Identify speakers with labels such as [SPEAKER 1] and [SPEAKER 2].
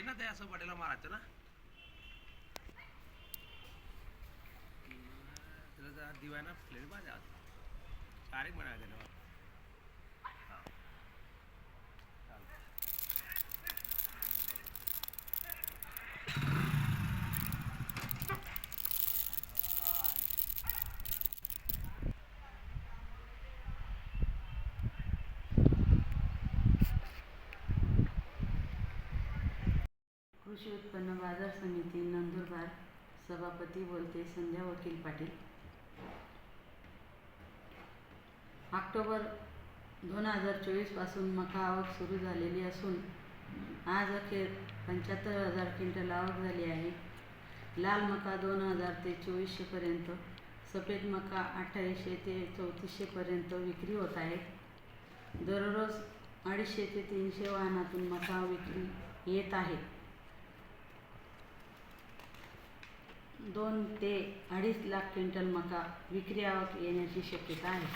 [SPEAKER 1] आहे ना ते असं पटेला मारायचं ना? त्याला जरा दिवाय ना फ्लेअर माझ्या चारिक म्हणा ना
[SPEAKER 2] कृषी उत्पन्न बाजार समिती नंदुरबार सभापती बोलते संध्या वकील पाटील. ऑक्टोबर दोन हजार चोवीसपासून मका आवक सुरू झालेली असून आज अखेर पंच्याहत्तर हजार क्विंटल आवक झाली आहे. लाल मका दोन हजार ते चोवीसशेपर्यंत सफेद मका अठ्ठावीसशे ते चौतीसशेपर्यंत विक्री होत आहे. दररोज अडीचशे ते तीनशे वाहनातून मका विक्री येत आहे. दोन ते अडीच लाख क्विंटल मका विक्री आवक येण्याची शक्यता आहे.